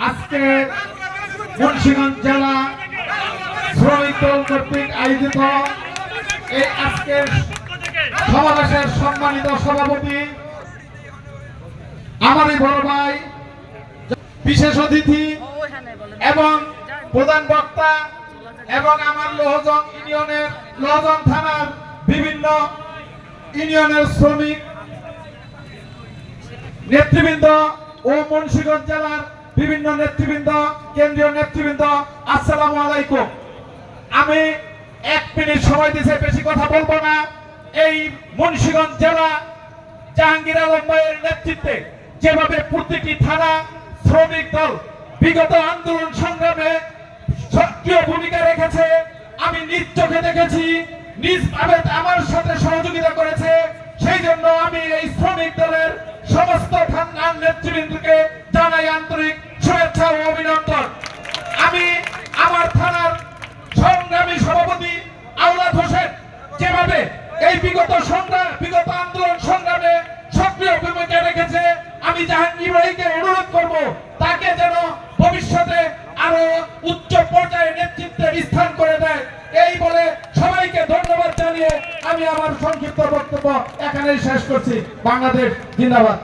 আজকে মুন্সিগঞ্জ জেলা শ্রমিক দল কর্তৃক আয়োজিত এই আজকের সমাবেশের সম্মানিত সভাপতি আমারই বড় ভাই, বিশেষ অতিথি এবং প্রধান বক্তা এবং আমার লোহজং ইউনিয়নের লোহজং থানার বিভিন্ন ইউনিয়নের শ্রমিক, নেতৃবৃন্দ ও মুন্সিগঞ্জ জেলার বিভিন্ন নেতৃবৃন্দ, কেন্দ্রীয় নেতৃবৃন্দ, আসসালামু আলাইকুম। আমি এক মিনিট সময় দিতে বেশি কথা বলব না। এই মুন্সিগঞ্জ জেলা জাহাঙ্গীর আলম ভাইয়ের নেতৃত্বে যেভাবে প্রতিটি থানা শ্রমিক দল বিগত আন্দোলন সংগ্রামে নিজ চোখে দেখেছি, নিজ ভাবে আমার সাথে সহযোগিতা করেছে, সেই জন্য আমি এই শ্রমিক দলের সমস্ত থানার নেতৃবৃন্দকে জানাই আন্তরিক শুভেচ্ছা ও অভিনন্দন। আমি আমার থানার সংগ্রামী সভাপতি আওলাদ হোসেন, যেভাবে এই বিগত সংগ্রাম, বিগত আন্দোলন সংগ্রামে সক্রিয় ভূমিকা রেখেছে, আমি জাহাঙ্গীর ভাইকে অনুরোধ করব, তাকে যেন আমি আমার সংক্ষিপ্ত বক্তব্য এখানেই শেষ করছি। বাংলাদেশ জিন্দাবাদ।